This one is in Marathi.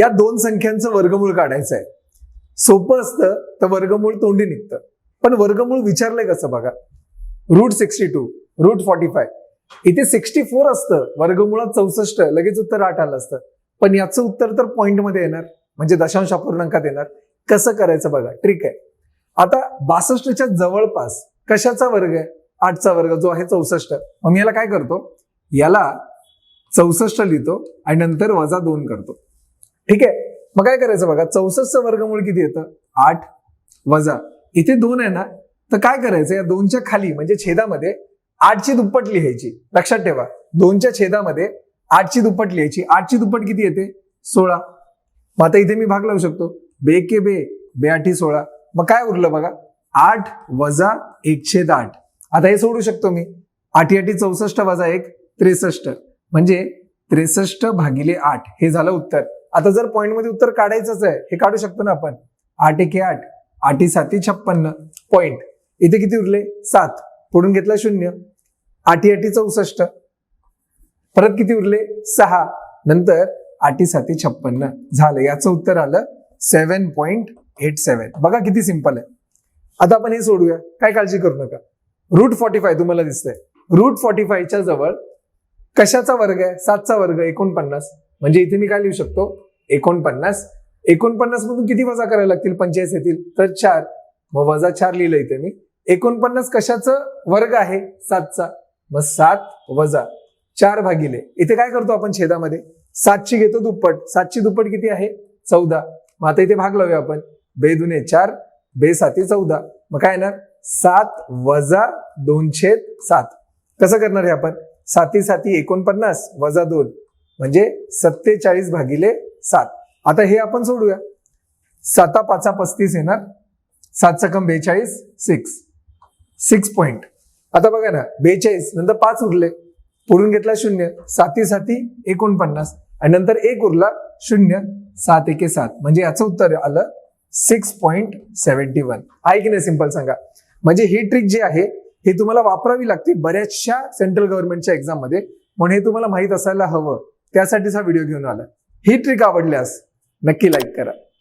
या दोन संख्यांचं वर्गमूळ काढायचं आहे सोपं असतं तर वर्गमूळ तोंडी निघतं. पण वर्गमूळ विचारलंय कसं बघा? Root sixty two root forty five इथे सिक्स्टी फोर असतं वर्गमुळात चौसष्ट लगेच उत्तर आठ आलं असतं. पण याचं उत्तर तर पॉइंटमध्ये येणार म्हणजे दशांश अपूर्णांकात येणार. कसं करायचं बघा? ट्रिक आहे. आता बासष्टच्या जवळपास कशाचा वर्ग आहे? आठचा वर्ग जो आहे चौसष्ट. मग मी याला काय करतो? याला चौसष्ट लिहितो आणि नंतर वजा दोन करतो. ठीक आहे? मग काय करायचं बघा चौसष्टचं वर्गमूळ किती येतं? आठ वजा. इथे दोन आहे ना तर काय करायचं? या दोनच्या खाली म्हणजे छेदामध्ये आठची दुप्पट लिहायची. लक्षात ठेवा. दोनच्या छेदामध्ये आठची दुप्पट लिहायची. आठची दुप्पट किती येते? सोळा. मग आता इथे मी भाग लावू शकतो. बे के बे बे आठी सोळा. मग काय उरलं बघा? आठ वजा एकशे आठ. आता हे सोडू शकतो मी. आठी आठी चौसष्ट वजा एक त्रेसष्ट. म्हणजे त्रेसष्ट भागिले आठ. हे झालं उत्तर. आता जर पॉईंटमध्ये उत्तर काढायचंच आहे हे काढू शकतो ना आपण. आठ एके आठ. आठी साती छप्पन्न. पॉईंट इथे किती उरले? सात. पुढून घेतला शून्य. आठी आठी चौसष्ट. परत किती उरले? सहा. नंतर आठी साती छप्पन्न. झालं. याचं उत्तर आलं सेव्हन पॉईंट एट सेव्हन बघा किती सिंपल आहे. आता आपण हे सोडूया. काय काळजी करू नका. रूट फॉर्टी फाय तुम्हाला दिसतंय. रूट फॉर्टी फायच्या जवळ कशाचा वर्ग आहे? सातचा वर्ग एकोणपन्नास. म्हणजे इथे मी काय लिहू शकतो? एकोणपन्नास. एकोणपन्नास मधून किती वजा करायला लागतील? पंचायत येतील. तर चार. मग वजा चार लिहिलं इथे मी. एकोणपन्नास कशाचं? वर्ग आहे. सातचा. मग सात वजा चार भागिले. इथे काय करतो आपण छेदामध्ये? सातची घेतो दुप्पट. सातची दुप्पट किती आहे? चौदा. मग आता इथे भाग लावूया आपण. बे दुने चार. बे साती चौदा. मग काय येणार? सात वजा दोनशे सात. कसं करणार हे आपण? साती साती एकोणपन्नास वजा दोन. म्हणजे सत्तेचाळीस भागिले सात. आता हे आपण सोडूया. साता पाचा पस्तीस येणार. सात सकम बेचाळीस सिक्स सिक्स पॉईंट आता बघा ना बेचाळीस नंतर पाच उरले. पुढून घेतला शून्य. साती साती एकोणपन्नास. आणि नंतर एक उरला शून्य. सात एके सात. म्हणजे याचं उत्तर आलं सिक्स पॉईंट सेव्हन्टी वन आहे की नाही सिंपल सांगा? म्हणजे ही ट्रिक जी आहे हे तुम्हाला वापरावी लागते बऱ्याचशा सेंट्रल गव्हर्नमेंटच्या एक्झाममध्ये म्हणून हे तुम्हाला माहीत असायला हवं. त्यासाठीच हा व्हिडिओ घेऊन आला. ही ट्रिक आवडल्यास नक्की लाईक करा.